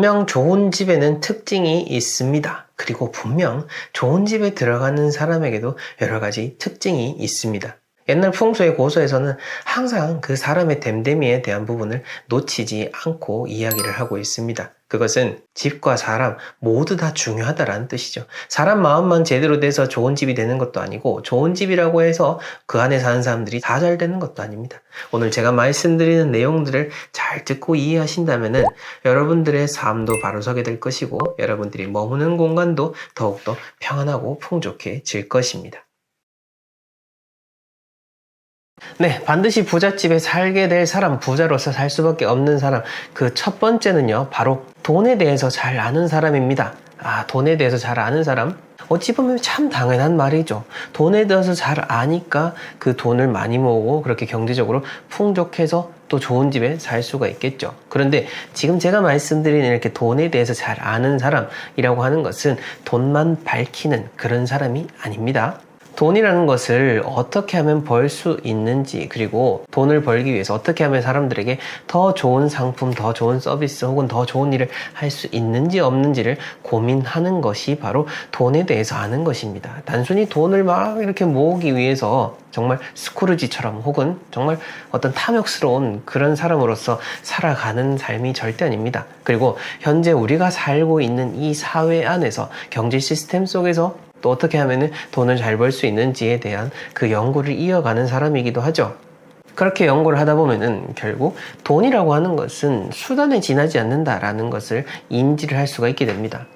분명 좋은 집에는 특징이 있습니다. 그리고 분명 좋은 집에 들어가는 사람에게도 여러 가지 특징이 있습니다. 옛날 풍수의 고서에서는 항상 그 사람의 됨됨이에 대한 부분을 놓치지 않고 이야기를 하고 있습니다. 그것은 집과 사람 모두 다 중요하다라는 뜻이죠. 사람 마음만 제대로 돼서 좋은 집이 되는 것도 아니고 좋은 집이라고 해서 그 안에 사는 사람들이 다 잘 되는 것도 아닙니다. 오늘 제가 말씀드리는 내용들을 잘 듣고 이해하신다면 여러분들의 삶도 바로 서게 될 것이고 여러분들이 머무는 공간도 더욱더 평안하고 풍족해질 것입니다. 네, 반드시 부잣집에 살게 될 사람, 부자로서 살 수밖에 없는 사람. 그 첫 번째는요, 바로 돈에 대해서 잘 아는 사람입니다. 아, 돈에 대해서 잘 아는 사람? 어찌 보면 참 당연한 말이죠. 돈에 대해서 잘 아니까 그 돈을 많이 모으고 그렇게 경제적으로 풍족해서 또 좋은 집에 살 수가 있겠죠. 그런데 지금 제가 말씀드리는 이렇게 돈에 대해서 잘 아는 사람이라고 하는 것은 돈만 밝히는 그런 사람이 아닙니다. 돈이라는 것을 어떻게 하면 벌 수 있는지 그리고 돈을 벌기 위해서 어떻게 하면 사람들에게 더 좋은 상품, 더 좋은 서비스 혹은 더 좋은 일을 할 수 있는지 없는지를 고민하는 것이 바로 돈에 대해서 아는 것입니다. 단순히 돈을 막 이렇게 모으기 위해서 정말 스크루지처럼 혹은 정말 어떤 탐욕스러운 그런 사람으로서 살아가는 삶이 절대 아닙니다. 그리고 현재 우리가 살고 있는 이 사회 안에서 경제 시스템 속에서 또 어떻게 하면 돈을 잘 벌 수 있는지에 대한 그 연구를 이어가는 사람이기도 하죠. 그렇게 연구를 하다 보면은 결국 돈이라고 하는 것은 수단에 지나지 않는다라는 것을 인지를 할 수가 있게 됩니다.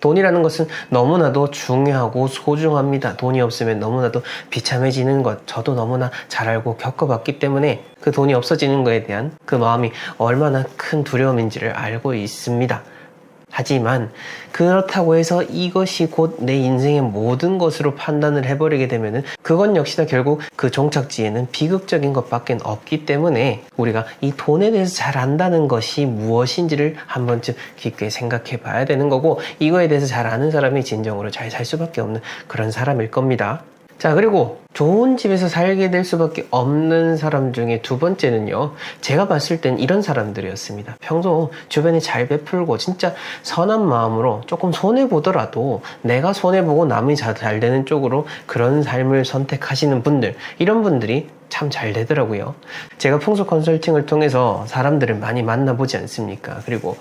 돈이라는 것은 너무나도 중요하고 소중합니다. 돈이 없으면 너무나도 비참해지는 것, 저도 너무나 잘 알고 겪어봤기 때문에 그 돈이 없어지는 것에 대한 그 마음이 얼마나 큰 두려움인지를 알고 있습니다. 하지만 그렇다고 해서 이것이 곧 내 인생의 모든 것으로 판단을 해버리게 되면은 그건 역시나 결국 그 종착지에는 비극적인 것밖에 없기 때문에 우리가 이 돈에 대해서 잘 안다는 것이 무엇인지를 한 번쯤 깊게 생각해 봐야 되는 거고 이거에 대해서 잘 아는 사람이 진정으로 잘 살 수밖에 없는 그런 사람일 겁니다. 자, 그리고 좋은 집에서 살게 될 수밖에 없는 사람 중에 두 번째는요. 제가 봤을 땐 이런 사람들이었습니다. 평소 주변에 잘 베풀고 진짜 선한 마음으로 조금 손해보더라도 내가 손해보고 남이 잘 되는 쪽으로 그런 삶을 선택하시는 분들, 이런 분들이 참 잘 되더라고요. 제가 풍수 컨설팅을 통해서 사람들을 많이 만나보지 않습니까? 그리고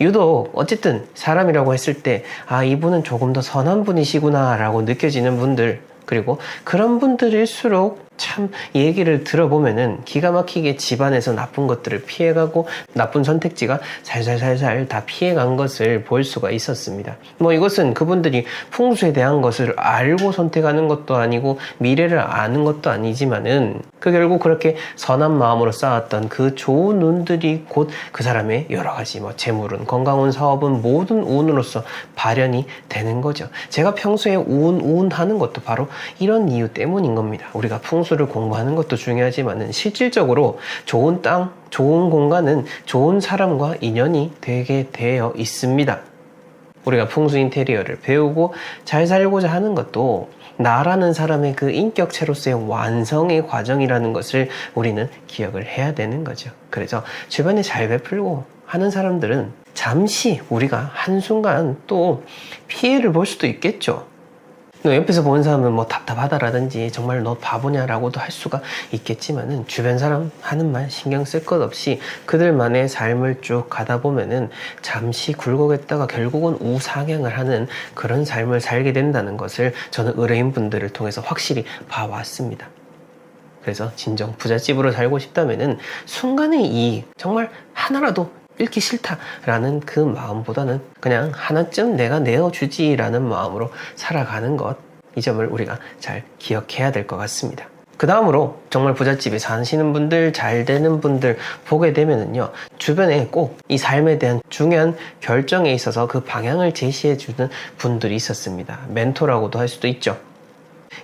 유독 어쨌든 사람이라고 했을 때, 아, 이분은 조금 더 선한 분이시구나 라고 느껴지는 분들, 그리고 그런 분들일수록 참 얘기를 들어보면은 기가 막히게 집안에서 나쁜 것들을 피해가고 나쁜 선택지가 살살살살 다 피해간 것을 볼 수가 있었습니다. 뭐 이것은 그분들이 풍수에 대한 것을 알고 선택하는 것도 아니고 미래를 아는 것도 아니지만은 그 결국 그렇게 선한 마음으로 쌓았던 그 좋은 운들이 곧 그 사람의 여러 가지 뭐 재물은 건강운 사업은 모든 운으로서 발현이 되는 거죠. 제가 평소에 운, 운 하는 것도 바로 이런 이유 때문인 겁니다. 우리가 풍수 를 공부하는 것도 중요하지만은 실질적으로 좋은 땅, 좋은 공간은 좋은 사람과 인연이 되게 되어 있습니다. 우리가 풍수 인테리어를 배우고 잘 살고자 하는 것도 나라는 사람의 그 인격체로서의 완성의 과정이라는 것을 우리는 기억을 해야 되는 거죠. 그래서 주변에 잘 베풀고 하는 사람들은 잠시 우리가 한순간 또 피해를 볼 수도 있겠죠. 옆에서 보는 사람은 뭐 답답하다라든지 정말 너 바보냐라고도 할 수가 있겠지만은 주변 사람 하는 말 신경 쓸 것 없이 그들만의 삶을 쭉 가다 보면은 잠시 굴곡했다가 결국은 우상향을 하는 그런 삶을 살게 된다는 것을 저는 의뢰인 분들을 통해서 확실히 봐왔습니다. 그래서 진정 부잣집으로 살고 싶다면은 순간의 이익 정말 하나라도 잃기 싫다라는 그 마음보다는 그냥 하나쯤 내가 내어주지라는 마음으로 살아가는 것, 이 점을 우리가 잘 기억해야 될 것 같습니다. 그 다음으로 정말 부잣집에 사시는 분들, 잘 되는 분들 보게 되면은요, 주변에 꼭 이 삶에 대한 중요한 결정에 있어서 그 방향을 제시해 주는 분들이 있었습니다. 멘토라고도 할 수도 있죠.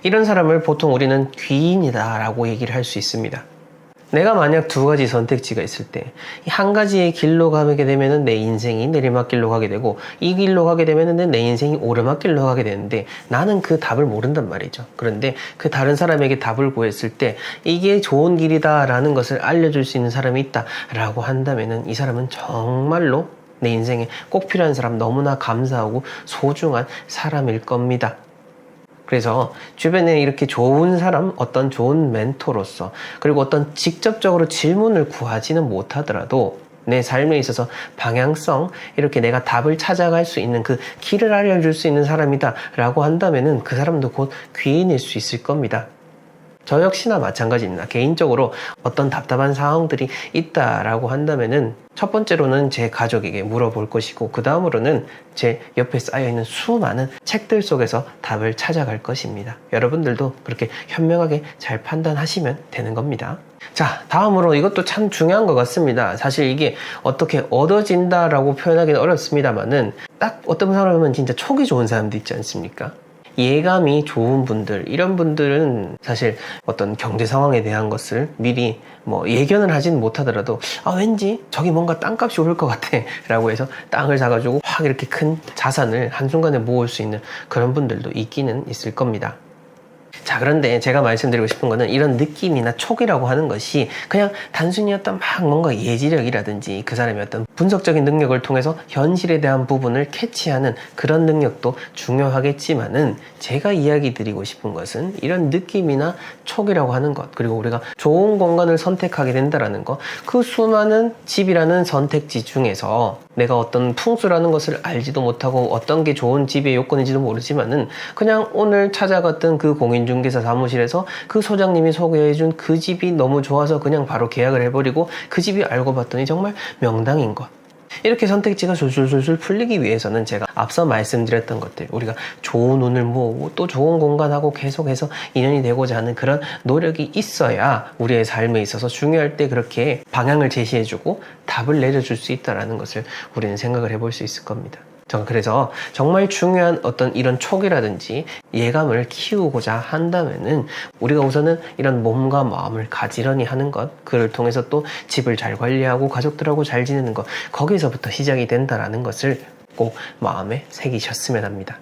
이런 사람을 보통 우리는 귀인이다라고 얘기를 할 수 있습니다. 내가 만약 두 가지 선택지가 있을 때 한 가지의 길로 가게 되면 내 인생이 내리막길로 가게 되고 이 길로 가게 되면 내 인생이 오르막길로 가게 되는데 나는 그 답을 모른단 말이죠. 그런데 그 다른 사람에게 답을 구했을 때 이게 좋은 길이다라는 것을 알려줄 수 있는 사람이 있다라고 한다면 이 사람은 정말로 내 인생에 꼭 필요한 사람 너무나 감사하고 소중한 사람일 겁니다. 그래서 주변에 이렇게 좋은 사람, 어떤 좋은 멘토로서, 그리고 어떤 직접적으로 질문을 구하지는 못하더라도 내 삶에 있어서 방향성, 이렇게 내가 답을 찾아갈 수 있는 그 길을 알려줄 수 있는 사람이다 라고 한다면은 그 사람도 곧 귀인일 수 있을 겁니다. 저 역시나 마찬가지입니다. 개인적으로 어떤 답답한 상황들이 있다라고 한다면은 첫 번째로는 제 가족에게 물어볼 것이고 그 다음으로는 제 옆에 쌓여 있는 수많은 책들 속에서 답을 찾아갈 것입니다. 여러분들도 그렇게 현명하게 잘 판단하시면 되는 겁니다. 자, 다음으로 이것도 참 중요한 것 같습니다. 사실 이게 어떻게 얻어진다라고 표현하기는 어렵습니다만은 딱 어떤 사람은 진짜 촉이 좋은 사람도 있지 않습니까? 예감이 좋은 분들, 이런 분들은 사실 어떤 경제 상황에 대한 것을 미리 뭐 예견을 하진 못하더라도 아, 왠지 저기 뭔가 땅값이 오를 것 같아 라고 해서 땅을 사가지고 확 이렇게 큰 자산을 한순간에 모을 수 있는 그런 분들도 있기는 있을 겁니다. 자, 그런데 제가 말씀드리고 싶은 거는 이런 느낌이나 촉이라고 하는 것이 그냥 단순히 어떤 막 뭔가 예지력이라든지 그 사람의 어떤 분석적인 능력을 통해서 현실에 대한 부분을 캐치하는 그런 능력도 중요하겠지만은 제가 이야기 드리고 싶은 것은 이런 느낌이나 촉이라고 하는 것 그리고 우리가 좋은 공간을 선택하게 된다라는 것 그 수많은 집이라는 선택지 중에서 내가 어떤 풍수라는 것을 알지도 못하고 어떤 게 좋은 집의 요건인지도 모르지만은 그냥 오늘 찾아갔던 그 공인 중 개사 사무실에서 그 소장님이 소개해준 그 집이 너무 좋아서 그냥 바로 계약을 해버리고 그 집이 알고 봤더니 정말 명당인 것. 이렇게 선택지가 술술술술 풀리기 위해서는 제가 앞서 말씀드렸던 것들 우리가 좋은 운을 모으고 또 좋은 공간하고 계속해서 인연이 되고자 하는 그런 노력이 있어야 우리의 삶에 있어서 중요할 때 그렇게 방향을 제시해주고 답을 내려줄 수 있다는 것을 우리는 생각을 해볼 수 있을 겁니다. 저 그래서 정말 중요한 어떤 이런 촉이라든지 예감을 키우고자 한다면은 우리가 우선은 이런 몸과 마음을 가지런히 하는 것 그를 통해서 또 집을 잘 관리하고 가족들하고 잘 지내는 것 거기서부터 시작이 된다라는 것을 꼭 마음에 새기셨으면 합니다.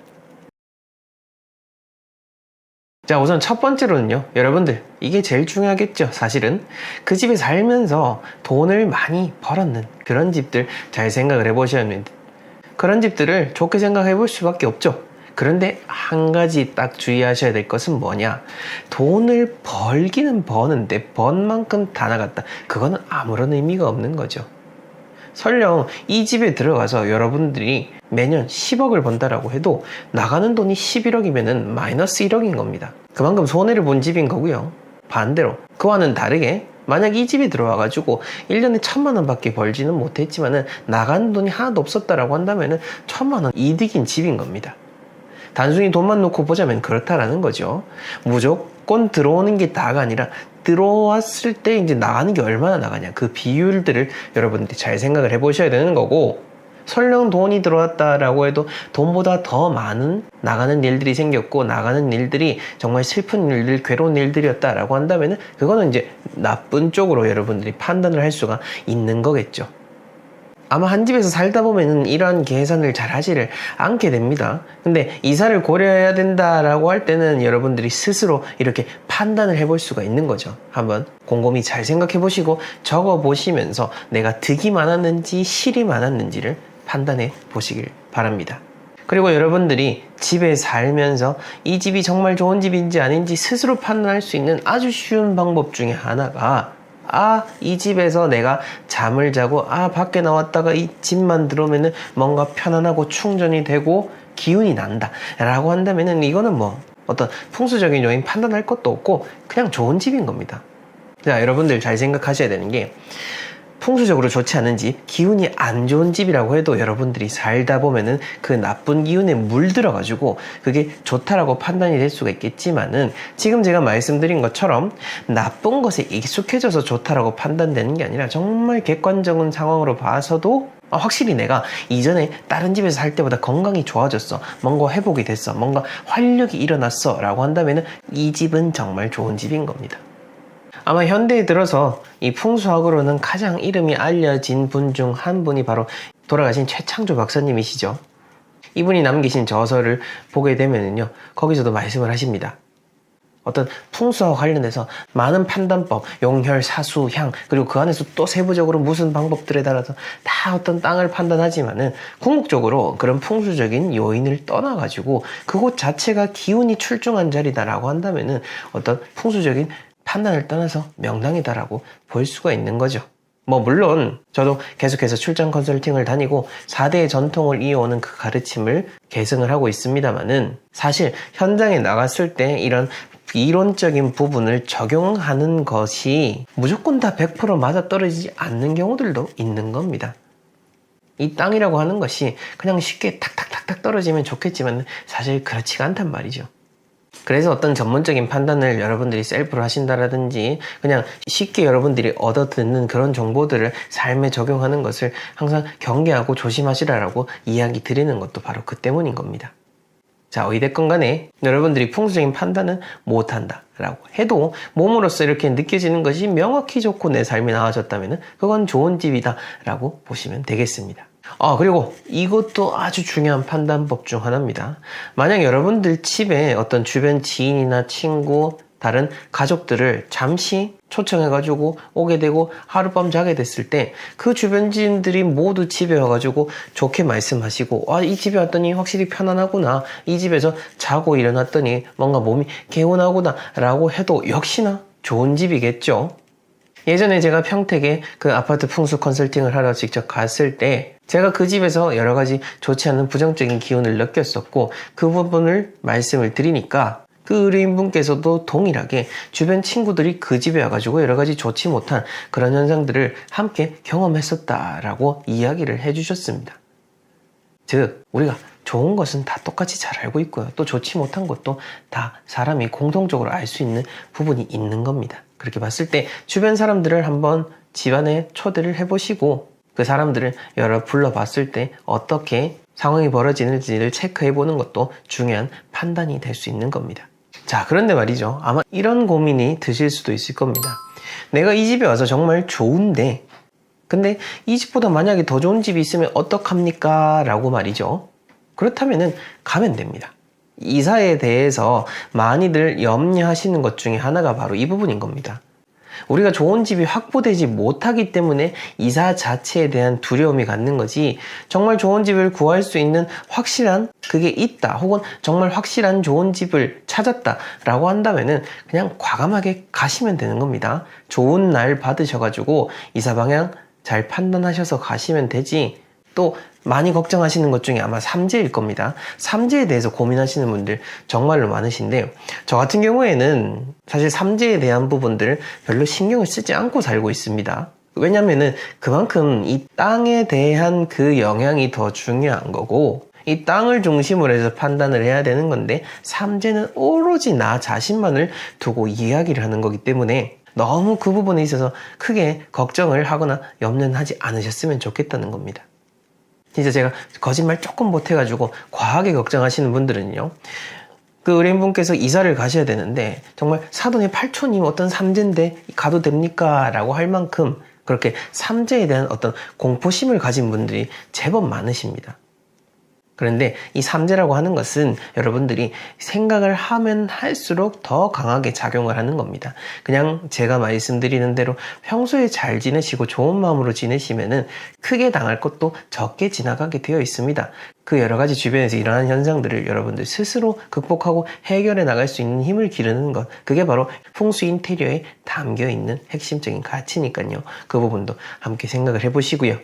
자, 우선 첫 번째로는요, 여러분들, 이게 제일 중요하겠죠, 사실은. 그 집에 살면서 돈을 많이 벌었는 그런 집들 잘 생각을 해보셔야 합니다. 그런 집들을 좋게 생각해 볼 수밖에 없죠. 그런데 한 가지 딱 주의하셔야 될 것은 뭐냐. 돈을 벌기는 버는데 번 만큼 다 나갔다. 그거는 아무런 의미가 없는 거죠. 설령 이 집에 들어가서 여러분들이 매년 10억을 번다라고 해도 나가는 돈이 11억이면은 마이너스 1억인 겁니다. 그만큼 손해를 본 집인 거고요. 반대로 그와는 다르게 만약 이 집에 들어와가지고 1년에 천만 원밖에 벌지는 못했지만은 나가는 돈이 하나도 없었다라고 한다면은 천만 원 이득인 집인 겁니다. 단순히 돈만 놓고 보자면 그렇다라는 거죠. 무조건 들어오는 게 다가 아니라 들어왔을 때 이제 나가는 게 얼마나 나가냐. 그 비율들을 여러분들이 잘 생각을 해보셔야 되는 거고, 설령 돈이 들어왔다라고 해도 돈보다 더 많은 나가는 일들이 생겼고 나가는 일들이 정말 슬픈 일들, 괴로운 일들이었다라고 한다면은 그거는 이제 나쁜 쪽으로 여러분들이 판단을 할 수가 있는 거겠죠. 아마 한 집에서 살다 보면은 이런 계산을 잘 하지를 않게 됩니다. 근데 이사를 고려해야 된다라고 할 때는 여러분들이 스스로 이렇게 판단을 해볼 수가 있는 거죠. 한번 곰곰이 잘 생각해 보시고 적어 보시면서 내가 득이 많았는지 실이 많았는지를 판단해 보시길 바랍니다. 그리고 여러분들이 집에 살면서 이 집이 정말 좋은 집인지 아닌지 스스로 판단할 수 있는 아주 쉬운 방법 중에 하나가 아, 이 집에서 내가 잠을 자고, 아, 밖에 나왔다가 이 집만 들어오면은 뭔가 편안하고 충전이 되고 기운이 난다. 라고 한다면은 이거는 뭐 어떤 풍수적인 요인 판단할 것도 없고 그냥 좋은 집인 겁니다. 자, 여러분들 잘 생각하셔야 되는 게 풍수적으로 좋지 않은 집, 기운이 안 좋은 집이라고 해도 여러분들이 살다 보면은 그 나쁜 기운에 물들어 가지고 그게 좋다라고 판단이 될 수가 있겠지만은 지금 제가 말씀드린 것처럼 나쁜 것에 익숙해져서 좋다라고 판단되는 게 아니라 정말 객관적인 상황으로 봐서도 아, 확실히 내가 이전에 다른 집에서 살 때보다 건강이 좋아졌어. 뭔가 회복이 됐어. 뭔가 활력이 일어났어. 라고 한다면은 이 집은 정말 좋은 집인 겁니다. 아마 현대에 들어서 이 풍수학으로는 가장 이름이 알려진 분 중 한 분이 바로 돌아가신 최창조 박사님이시죠. 이분이 남기신 저서를 보게 되면요. 거기서도 말씀을 하십니다. 어떤 풍수와 관련해서 많은 판단법, 용혈, 사수, 향, 그리고 그 안에서 또 세부적으로 무슨 방법들에 따라서 다 어떤 땅을 판단하지만은 궁극적으로 그런 풍수적인 요인을 떠나가지고 그곳 자체가 기운이 출중한 자리다라고 한다면은 어떤 풍수적인 판단을 떠나서 명당이다라고 볼 수가 있는 거죠. 뭐 물론 저도 계속해서 출장 컨설팅을 다니고 4대의 전통을 이어오는 그 가르침을 계승을 하고 있습니다만은 사실 현장에 나갔을 때 이런 이론적인 부분을 적용하는 것이 무조건 다 100% 맞아 떨어지지 않는 경우들도 있는 겁니다. 이 땅이라고 하는 것이 그냥 쉽게 탁탁탁탁 떨어지면 좋겠지만 사실 그렇지가 않단 말이죠. 그래서 어떤 전문적인 판단을 여러분들이 셀프로 하신다라든지 그냥 쉽게 여러분들이 얻어 듣는 그런 정보들을 삶에 적용하는 것을 항상 경계하고 조심하시라라고 이야기 드리는 것도 바로 그 때문인 겁니다. 자, 어찌됐건 간에 여러분들이 풍수적인 판단은 못한다 라고 해도 몸으로서 이렇게 느껴지는 것이 명확히 좋고 내 삶이 나아졌다면 그건 좋은 집이다 라고 보시면 되겠습니다. 아, 그리고 이것도 아주 중요한 판단법 중 하나입니다. 만약 여러분들 집에 어떤 주변 지인이나 친구, 다른 가족들을 잠시 초청해가지고 오게 되고 하룻밤 자게 됐을 때 그 주변 지인들이 모두 집에 와가지고 좋게 말씀하시고 아, 이 집에 왔더니 확실히 편안하구나. 이 집에서 자고 일어났더니 뭔가 몸이 개운하구나. 라고 해도 역시나 좋은 집이겠죠. 예전에 제가 평택에 그 아파트 풍수 컨설팅을 하러 직접 갔을 때 제가 그 집에서 여러 가지 좋지 않은 부정적인 기운을 느꼈었고 그 부분을 말씀을 드리니까 그 의뢰인분께서도 동일하게 주변 친구들이 그 집에 와가지고 여러 가지 좋지 못한 그런 현상들을 함께 경험했었다라고 이야기를 해주셨습니다. 즉, 우리가 좋은 것은 다 똑같이 잘 알고 있고요. 또 좋지 못한 것도 다 사람이 공통적으로 알 수 있는 부분이 있는 겁니다. 그렇게 봤을 때 주변 사람들을 한번 집안에 초대를 해보시고 그 사람들을 여러 불러봤을 때 어떻게 상황이 벌어지는지를 체크해 보는 것도 중요한 판단이 될 수 있는 겁니다. 자, 그런데 말이죠. 아마 이런 고민이 드실 수도 있을 겁니다. 내가 이 집에 와서 정말 좋은데, 근데 이 집보다 만약에 더 좋은 집이 있으면 어떡합니까? 라고 말이죠. 그렇다면은 가면 됩니다. 이사에 대해서 많이들 염려하시는 것 중에 하나가 바로 이 부분인 겁니다. 우리가 좋은 집이 확보되지 못하기 때문에 이사 자체에 대한 두려움이 갖는 거지 정말 좋은 집을 구할 수 있는 확실한 그게 있다 혹은 정말 확실한 좋은 집을 찾았다 라고 한다면은 그냥 과감하게 가시면 되는 겁니다 좋은 날 받으셔가지고 이사 방향 잘 판단하셔서 가시면 되지 또 많이 걱정하시는 것 중에 아마 삼재일 겁니다. 삼재에 대해서 고민하시는 분들 정말로 많으신데 저 같은 경우에는 사실 삼재에 대한 부분들 별로 신경을 쓰지 않고 살고 있습니다. 왜냐면은 그만큼 이 땅에 대한 그 영향이 더 중요한 거고 이 땅을 중심으로 해서 판단을 해야 되는 건데 삼재는 오로지 나 자신만을 두고 이야기를 하는 거기 때문에 너무 그 부분에 있어서 크게 걱정을 하거나 염려는 하지 않으셨으면 좋겠다는 겁니다. 진짜 제가 거짓말 조금 못해가지고 과하게 걱정하시는 분들은요. 그 의뢰인분께서 이사를 가셔야 되는데 정말 사돈의 8촌이 어떤 삼재인데 가도 됩니까? 라고 할 만큼 그렇게 삼재에 대한 어떤 공포심을 가진 분들이 제법 많으십니다. 그런데 이 삼재라고 하는 것은 여러분들이 생각을 하면 할수록 더 강하게 작용을 하는 겁니다. 그냥 제가 말씀드리는 대로 평소에 잘 지내시고 좋은 마음으로 지내시면은 크게 당할 것도 적게 지나가게 되어 있습니다. 그 여러 가지 주변에서 일어나는 현상들을 여러분들 스스로 극복하고 해결해 나갈 수 있는 힘을 기르는 것. 그게 바로 풍수 인테리어에 담겨 있는 핵심적인 가치니까요. 그 부분도 함께 생각을 해 보시고요.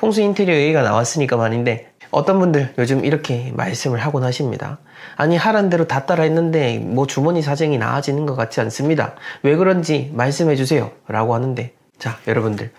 풍수 인테리어 얘기가 나왔으니까 말인데 어떤 분들 요즘 이렇게 말씀을 하곤 하십니다. 아니 하란 대로 다 따라 했는데 뭐 주머니 사정이 나아지는 것 같지 않습니다. 왜 그런지 말씀해 주세요. 라고 하는데 자 여러분들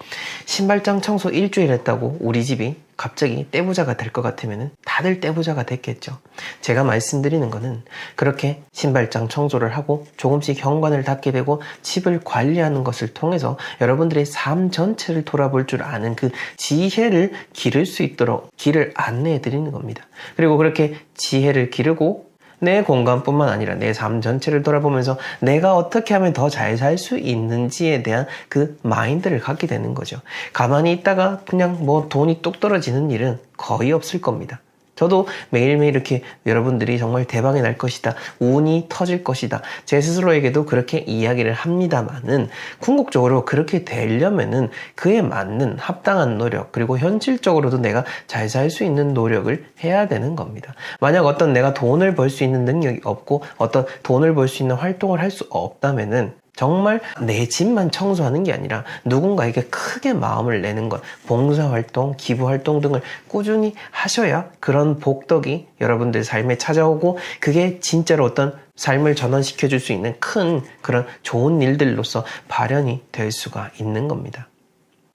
신발장 청소 일주일 했다고 우리 집이 갑자기 떼부자가 될 것 같으면 다들 떼부자가 됐겠죠. 제가 말씀드리는 거는 그렇게 신발장 청소를 하고 조금씩 현관을 닫게 되고 집을 관리하는 것을 통해서 여러분들의 삶 전체를 돌아볼 줄 아는 그 지혜를 기를 수 있도록 길을 안내해 드리는 겁니다. 그리고 그렇게 지혜를 기르고 내 공간뿐만 아니라 내 삶 전체를 돌아보면서 내가 어떻게 하면 더 잘 살 수 있는지에 대한 그 마인드를 갖게 되는 거죠. 가만히 있다가 그냥 뭐 돈이 뚝 떨어지는 일은 거의 없을 겁니다. 저도 매일매일 이렇게 여러분들이 정말 대박이 날 것이다. 운이 터질 것이다. 제 스스로에게도 그렇게 이야기를 합니다만은 궁극적으로 그렇게 되려면은 그에 맞는 합당한 노력 그리고 현실적으로도 내가 잘 살 수 있는 노력을 해야 되는 겁니다. 만약 어떤 내가 돈을 벌 수 있는 능력이 없고 어떤 돈을 벌 수 있는 활동을 할 수 없다면은 정말 내 집만 청소하는 게 아니라 누군가에게 크게 마음을 내는 것, 봉사활동, 기부활동 등을 꾸준히 하셔야 그런 복덕이 여러분들 삶에 찾아오고 그게 진짜로 어떤 삶을 전환시켜 줄 수 있는 큰 그런 좋은 일들로서 발현이 될 수가 있는 겁니다.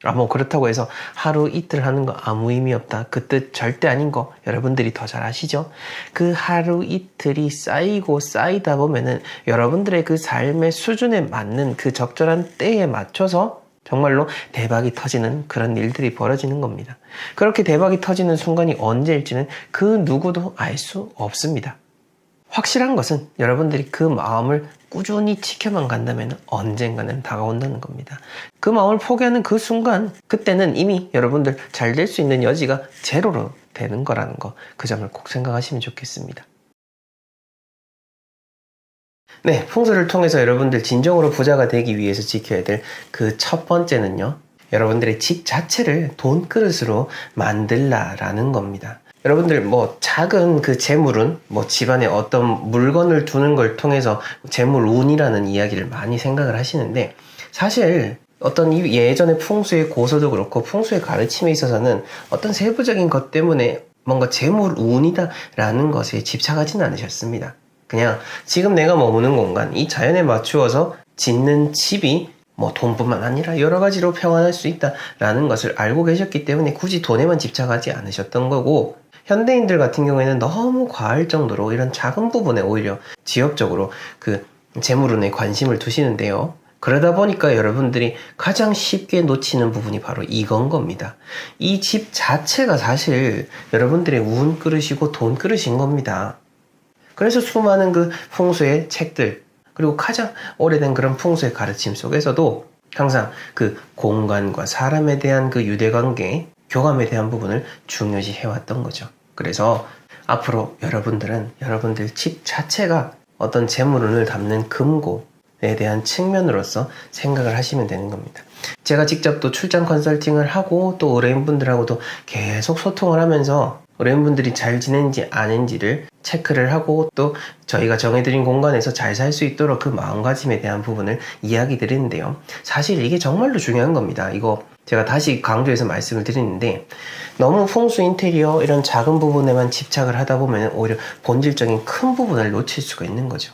아, 뭐 그렇다고 해서 하루 이틀 하는 거 아무 의미 없다. 그 뜻 절대 아닌 거 여러분들이 더 잘 아시죠? 그 하루 이틀이 쌓이고 쌓이다 보면은 여러분들의 그 삶의 수준에 맞는 그 적절한 때에 맞춰서 정말로 대박이 터지는 그런 일들이 벌어지는 겁니다. 그렇게 대박이 터지는 순간이 언제일지는 그 누구도 알 수 없습니다. 확실한 것은 여러분들이 그 마음을 꾸준히 지켜만 간다면 언젠가는 다가온다는 겁니다. 그 마음을 포기하는 그 순간, 그때는 이미 여러분들 잘 될 수 있는 여지가 제로로 되는 거라는 거, 그 점을 꼭 생각하시면 좋겠습니다. 네, 풍수를 통해서 여러분들 진정으로 부자가 되기 위해서 지켜야 될 그 첫 번째는요. 여러분들의 집 자체를 돈 그릇으로 만들라라는 겁니다. 여러분들 뭐 작은 그 재물은 뭐 집안에 어떤 물건을 두는 걸 통해서 재물 운이라는 이야기를 많이 생각을 하시는데 사실 어떤 이 예전의 풍수의 고서도 그렇고 풍수의 가르침에 있어서는 어떤 세부적인 것 때문에 뭔가 재물 운이다라는 것에 집착하지는 않으셨습니다. 그냥 지금 내가 머무는 공간, 이 자연에 맞추어서 짓는 집이 뭐 돈뿐만 아니라 여러 가지로 평안할 수 있다라는 것을 알고 계셨기 때문에 굳이 돈에만 집착하지 않으셨던 거고 현대인들 같은 경우에는 너무 과할 정도로 이런 작은 부분에 오히려 지역적으로 그 재물운에 관심을 두시는데요. 그러다 보니까 여러분들이 가장 쉽게 놓치는 부분이 바로 이건 겁니다. 이 집 자체가 사실 여러분들의 운 그릇이고 돈 그릇인 겁니다. 그래서 수많은 그 풍수의 책들, 그리고 가장 오래된 그런 풍수의 가르침 속에서도 항상 그 공간과 사람에 대한 그 유대관계, 교감에 대한 부분을 중요시 해왔던 거죠. 그래서 앞으로 여러분들은 여러분들 집 자체가 어떤 재물운을 담는 금고에 대한 측면으로서 생각을 하시면 되는 겁니다. 제가 직접 또 출장 컨설팅을 하고 또 의뢰인분들하고도 계속 소통을 하면서 의뢰인분들이 잘 지낸지 아닌지를 체크를 하고 또 저희가 정해드린 공간에서 잘 살 수 있도록 그 마음가짐에 대한 부분을 이야기 드리는데요. 사실 이게 정말로 중요한 겁니다. 이거 제가 다시 강조해서 말씀을 드리는데 너무 풍수 인테리어 이런 작은 부분에만 집착을 하다 보면 오히려 본질적인 큰 부분을 놓칠 수가 있는 거죠.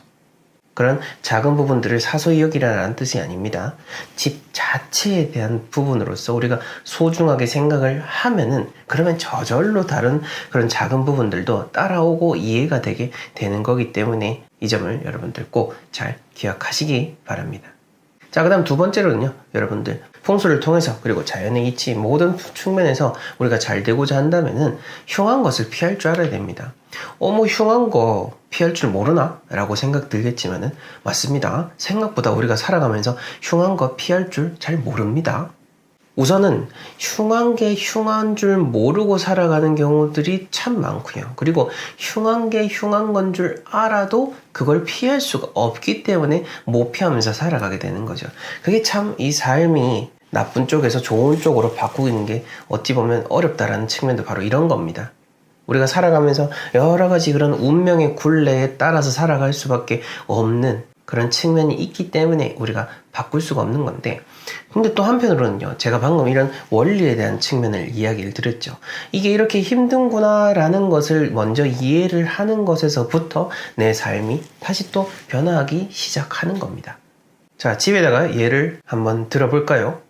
그런 작은 부분들을 사소히 여기라는 뜻이 아닙니다. 집 자체에 대한 부분으로서 우리가 소중하게 생각을 하면은 그러면 저절로 다른 그런 작은 부분들도 따라오고 이해가 되게 되는 거기 때문에 이 점을 여러분들 꼭 잘 기억하시기 바랍니다. 자, 그 다음 두 번째로는요, 여러분들. 풍수를 통해서, 그리고 자연의 이치, 모든 측면에서 우리가 잘 되고자 한다면은 흉한 것을 피할 줄 알아야 됩니다. 어머, 뭐 흉한 거 피할 줄 모르나? 라고 생각 들겠지만은, 맞습니다. 생각보다 우리가 살아가면서 흉한 거 피할 줄 잘 모릅니다. 우선은 흉한 게 흉한 줄 모르고 살아가는 경우들이 참 많고요. 그리고 흉한 게 흉한 건 줄 알아도 그걸 피할 수가 없기 때문에 못 피하면서 살아가게 되는 거죠. 그게 참 이 삶이 나쁜 쪽에서 좋은 쪽으로 바꾸는 게 어찌 보면 어렵다라는 측면도 바로 이런 겁니다. 우리가 살아가면서 여러 가지 그런 운명의 굴레에 따라서 살아갈 수밖에 없는 그런 측면이 있기 때문에 우리가 바꿀 수가 없는 건데 근데 또 한편으로는요 제가 방금 이런 원리에 대한 측면을 이야기를 드렸죠. 이게 이렇게 힘든구나 라는 것을 먼저 이해를 하는 것에서부터 내 삶이 다시 또 변화하기 시작하는 겁니다. 자 집에다가 예를 한번 들어볼까요?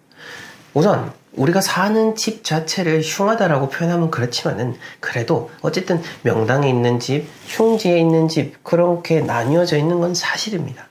우선 우리가 사는 집 자체를 흉하다라고 표현하면 그렇지만은 그래도 어쨌든 명당에 있는 집, 흉지에 있는 집 그렇게 나뉘어져 있는 건 사실입니다.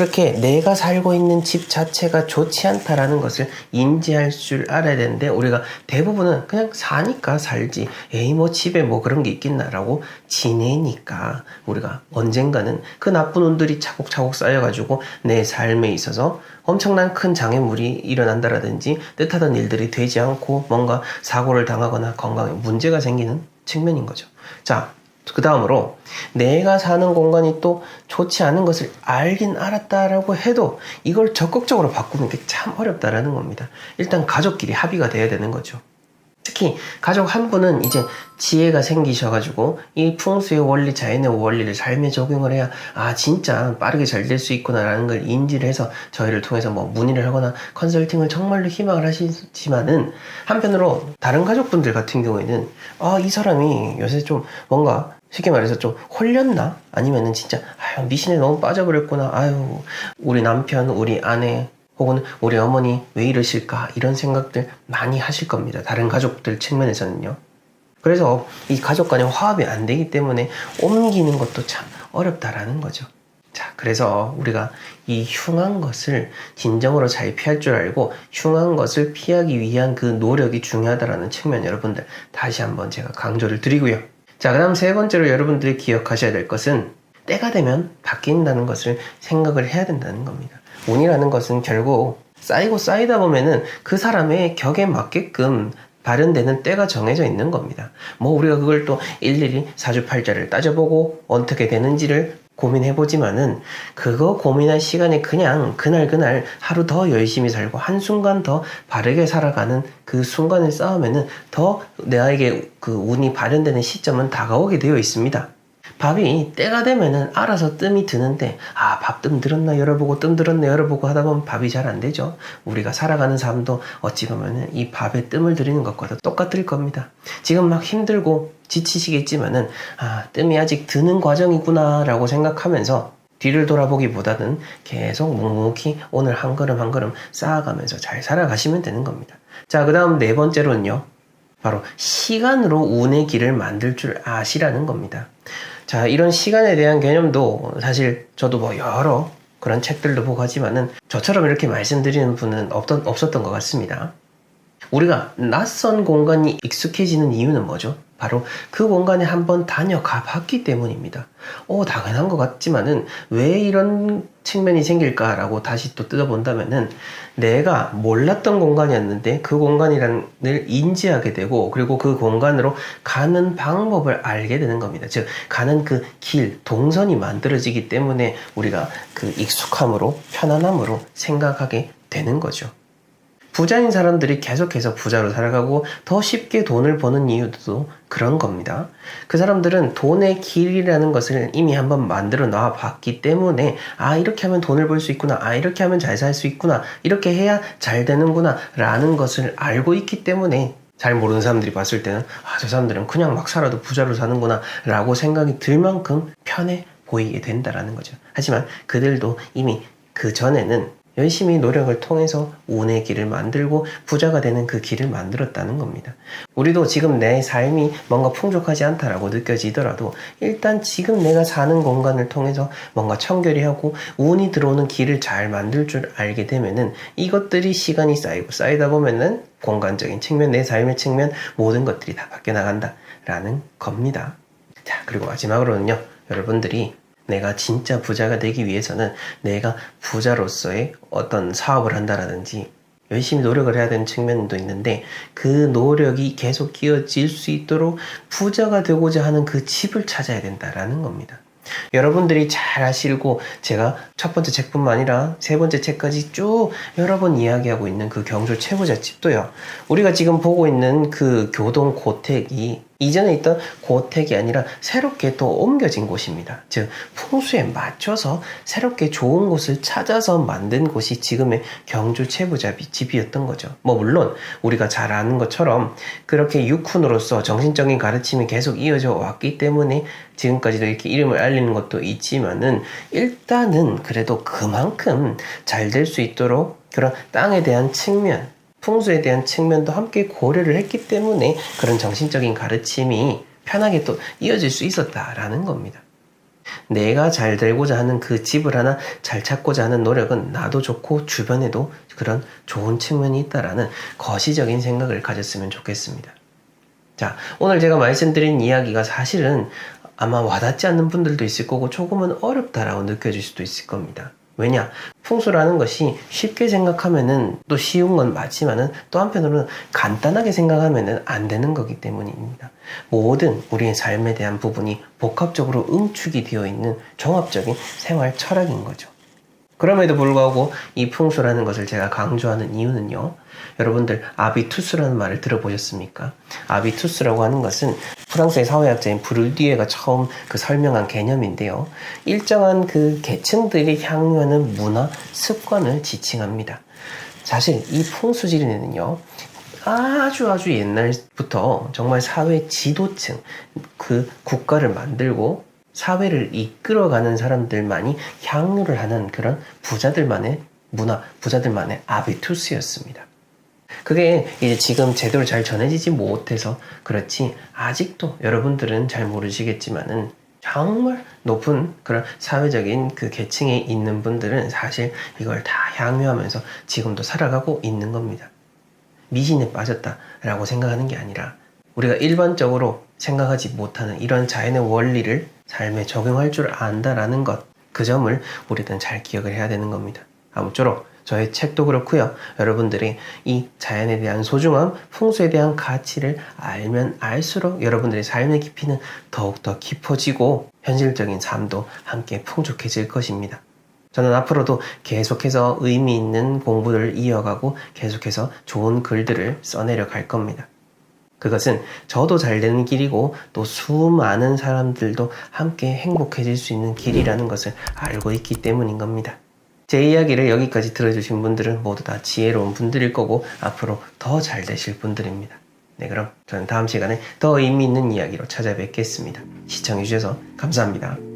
그렇게 내가 살고 있는 집 자체가 좋지 않다라는 것을 인지할 줄 알아야 되는데 우리가 대부분은 그냥 사니까 살지 에이 뭐 집에 뭐 그런 게 있겠나라고 지내니까 우리가 언젠가는 그 나쁜 운들이 차곡차곡 쌓여가지고 내 삶에 있어서 엄청난 큰 장애물이 일어난다라든지 뜻하던 일들이 되지 않고 뭔가 사고를 당하거나 건강에 문제가 생기는 측면인 거죠. 자, 그 다음으로 내가 사는 공간이 또 좋지 않은 것을 알긴 알았다라고 해도 이걸 적극적으로 바꾸는 게 참 어렵다라는 겁니다. 일단 가족끼리 합의가 돼야 되는 거죠. 특히 가족 한 분은 이제 지혜가 생기셔가지고 이 풍수의 원리, 자연의 원리를 삶에 적용을 해야 아 진짜 빠르게 잘 될 수 있구나라는 걸 인지를 해서 저희를 통해서 뭐 문의를 하거나 컨설팅을 정말로 희망을 하시지만은 한편으로 다른 가족분들 같은 경우에는 아 이 사람이 요새 좀 뭔가 쉽게 말해서 좀 홀렸나? 아니면은 진짜 아유 미신에 너무 빠져버렸구나 아유 우리 남편 우리 아내 혹은 우리 어머니 왜 이러실까 이런 생각들 많이 하실 겁니다. 다른 가족들 측면에서는요. 그래서 이 가족 간의 화합이 안 되기 때문에 옮기는 것도 참 어렵다라는 거죠. 자, 그래서 우리가 이 흉한 것을 진정으로 잘 피할 줄 알고 흉한 것을 피하기 위한 그 노력이 중요하다라는 측면 여러분들 다시 한번 제가 강조를 드리고요. 자, 그 다음 세 번째로 여러분들이 기억하셔야 될 것은 때가 되면 바뀐다는 것을 생각을 해야 된다는 겁니다. 운이라는 것은 결국 쌓이고 쌓이다 보면은 그 사람의 격에 맞게끔 발현되는 때가 정해져 있는 겁니다. 뭐 우리가 그걸 또 일일이 사주팔자를 따져보고 어떻게 되는지를 고민해보지만은 그거 고민할 시간에 그냥 그날 그날 하루 더 열심히 살고 한순간 더 바르게 살아가는 그 순간을 쌓으면은 더 나에게 그 운이 발현되는 시점은 다가오게 되어 있습니다. 밥이 때가 되면은 알아서 뜸이 드는데 아 밥 뜸 들었나 열어보고 뜸 들었나 열어보고 하다 보면 밥이 잘 안 되죠. 우리가 살아가는 삶도 어찌 보면은 이 밥에 뜸을 들이는 것과도 똑같을 겁니다. 지금 막 힘들고 지치시겠지만은 아 뜸이 아직 드는 과정이구나라고 생각하면서 뒤를 돌아보기보다는 계속 묵묵히 오늘 한 걸음 한 걸음 쌓아가면서 잘 살아가시면 되는 겁니다. 자, 그 다음 네 번째로는요. 바로 시간으로 운의 길을 만들 줄 아시라는 겁니다. 자, 이런 시간에 대한 개념도 사실 저도 뭐 여러 그런 책들도 보고 하지만은 저처럼 이렇게 말씀드리는 분은 없던, 없었던 것 같습니다. 우리가 낯선 공간이 익숙해지는 이유는 뭐죠? 바로 그 공간에 한번 다녀가 봤기 때문입니다. 오, 당연한 것 같지만은 왜 이런 측면이 생길까라고 다시 또 뜯어본다면은 내가 몰랐던 공간이었는데 그 공간이라는 인지하게 되고 그리고 그 공간으로 가는 방법을 알게 되는 겁니다. 즉, 가는 그 길, 동선이 만들어지기 때문에 우리가 그 익숙함으로 편안함으로 생각하게 되는 거죠. 부자인 사람들이 계속해서 부자로 살아가고 더 쉽게 돈을 버는 이유도 그런 겁니다. 그 사람들은 돈의 길이라는 것을 이미 한번 만들어 놔 봤기 때문에 아 이렇게 하면 돈을 벌 수 있구나 아 이렇게 하면 잘 살 수 있구나 이렇게 해야 잘 되는구나 라는 것을 알고 있기 때문에 잘 모르는 사람들이 봤을 때는 아 저 사람들은 그냥 막 살아도 부자로 사는구나 라고 생각이 들 만큼 편해 보이게 된다라는 거죠. 하지만 그들도 이미 그 전에는 열심히 노력을 통해서 운의 길을 만들고 부자가 되는 그 길을 만들었다는 겁니다. 우리도 지금 내 삶이 뭔가 풍족하지 않다라고 느껴지더라도 일단 지금 내가 사는 공간을 통해서 뭔가 청결히 하고 운이 들어오는 길을 잘 만들 줄 알게 되면은 이것들이 시간이 쌓이고 쌓이다 보면은 공간적인 측면, 내 삶의 측면 모든 것들이 다 바뀌어 나간다라는 겁니다. 자, 그리고 마지막으로는요. 여러분들이 내가 진짜 부자가 되기 위해서는 내가 부자로서의 어떤 사업을 한다라든지 열심히 노력을 해야 되는 측면도 있는데 그 노력이 계속 끼어질 수 있도록 부자가 되고자 하는 그 집을 찾아야 된다라는 겁니다. 여러분들이 잘 아시고 제가 첫 번째 책뿐만 아니라 세 번째 책까지 쭉 여러 번 이야기하고 있는 그 경주 최부자 집도요. 우리가 지금 보고 있는 그 교동 고택이 이전에 있던 고택이 아니라 새롭게 또 옮겨진 곳입니다. 즉 풍수에 맞춰서 새롭게 좋은 곳을 찾아서 만든 곳이 지금의 경주 최부자 집이었던 거죠. 뭐 물론 우리가 잘 아는 것처럼 그렇게 육훈으로서 정신적인 가르침이 계속 이어져 왔기 때문에 지금까지도 이렇게 이름을 알리는 것도 있지만은 일단은 그래도 그만큼 잘 될 수 있도록 그런 땅에 대한 측면 풍수에 대한 측면도 함께 고려를 했기 때문에 그런 정신적인 가르침이 편하게 또 이어질 수 있었다라는 겁니다. 내가 잘 되고자 하는 그 집을 하나 잘 찾고자 하는 노력은 나도 좋고 주변에도 그런 좋은 측면이 있다라는 거시적인 생각을 가졌으면 좋겠습니다. 자, 오늘 제가 말씀드린 이야기가 사실은 아마 와닿지 않는 분들도 있을 거고 조금은 어렵다라고 느껴질 수도 있을 겁니다. 왜냐? 풍수라는 것이 쉽게 생각하면은 또 쉬운 건 맞지만은 또 한편으로는 간단하게 생각하면은 안 되는 거기 때문입니다. 모든 우리의 삶에 대한 부분이 복합적으로 응축이 되어 있는 종합적인 생활 철학인 거죠. 그럼에도 불구하고 이 풍수라는 것을 제가 강조하는 이유는요. 여러분들 아비투스라는 말을 들어보셨습니까? 아비투스라고 하는 것은 프랑스의 사회학자인 브룰디에가 처음 그 설명한 개념인데요. 일정한 그 계층들이 향유하는 문화, 습관을 지칭합니다. 사실 이 풍수지리는요. 아주 아주 옛날부터 정말 사회 지도층, 그 국가를 만들고 사회를 이끌어가는 사람들만이 향유를 하는 그런 부자들만의 문화, 부자들만의 아비투스였습니다. 그게 이제 지금 제대로 잘 전해지지 못해서 그렇지 아직도 여러분들은 잘 모르시겠지만은 정말 높은 그런 사회적인 그 계층에 있는 분들은 사실 이걸 다 향유하면서 지금도 살아가고 있는 겁니다. 미신에 빠졌다라고 생각하는 게 아니라 우리가 일반적으로 생각하지 못하는 이런 자연의 원리를 삶에 적용할 줄 안다라는 것, 그 점을 우리는 잘 기억을 해야 되는 겁니다. 아무쪼록 저의 책도 그렇고요. 여러분들이 이 자연에 대한 소중함, 풍수에 대한 가치를 알면 알수록 여러분들의 삶의 깊이는 더욱더 깊어지고 현실적인 삶도 함께 풍족해질 것입니다. 저는 앞으로도 계속해서 의미 있는 공부를 이어가고 계속해서 좋은 글들을 써내려 갈 겁니다. 그것은 저도 잘 되는 길이고 또 수많은 사람들도 함께 행복해질 수 있는 길이라는 것을 알고 있기 때문인 겁니다. 제 이야기를 여기까지 들어주신 분들은 모두 다 지혜로운 분들일 거고 앞으로 더 잘 되실 분들입니다. 네, 그럼 저는 다음 시간에 더 의미 있는 이야기로 찾아뵙겠습니다. 시청해주셔서 감사합니다.